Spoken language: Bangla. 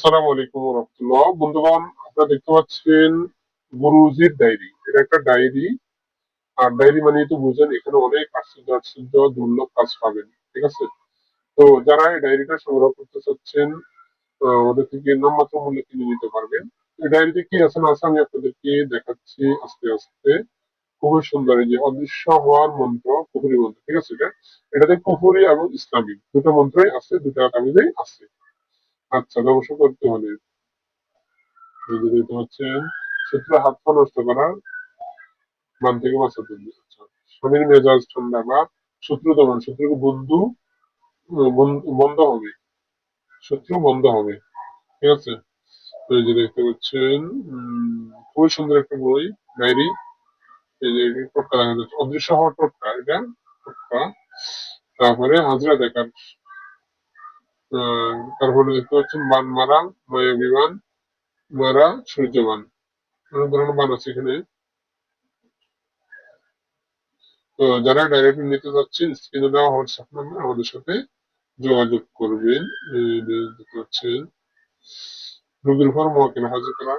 আসসালামু আলাইকুম আপনারা দেখতে পাচ্ছেন গুরুজির ডায়েরি। এটা একটা ডায়েরি। আর ডায়েরি মানে বুঝেন, এখানে অনেক দুর্লভ কাজ পাবেন, ঠিক আছে? তো যারা এই ডায়েরিটা সংগ্রহ করতে চাচ্ছেন ওদের থেকে নামমাত্র মূল্যে কিনে নিতে পারবেন। ডায়েরিতে কি আছে না আপনাদেরকে দেখাচ্ছি আস্তে আস্তে। খুবই সুন্দর যে অদৃশ্য হওয়ার মন্ত্র কুহুরি মন্ত্র, ঠিক আছে এটা? এটাতে কুহুরি এবং ইসলামিক দুটো মন্ত্রই আছে, দুটো আছে। আচ্ছা ধ্বংস করতে হলে। পাচ্ছেন শত্রু হাত পা নষ্ট করা মান থেকে বাঁচাতে হবে। আচ্ছা স্বামীর মেজাজ ঠান্ডা বা শত্রু দমন শত্রুকে বন্ধু, বন্ধ হবে। শত্রু বন্ধ হবে। ঠিক আছে? এই যে দেখতে পাচ্ছেন খুবই সুন্দর একটা বই, ডায়েরি। এই যে টোটকা দেখা যাচ্ছে। অদৃশ্য হওয়ার টোটকা এটা টোটকা তারপরে হাজরা দেখার তারপরে দেখতে পাচ্ছেন বান মারা মায়া বিমান মারা সূর্যবান অনেক ধরনের বান আছে এখানে। তো যারা ডাইরেক্ট নিতে চাচ্ছেন স্ক্রিনে দেওয়া হোয়াটসঅ্যাপ নাম্বার আমাদের সাথে যোগাযোগ করবেন। দেখতে পাচ্ছেন রুগীর ফর্ম মহাকেল হাজির করা।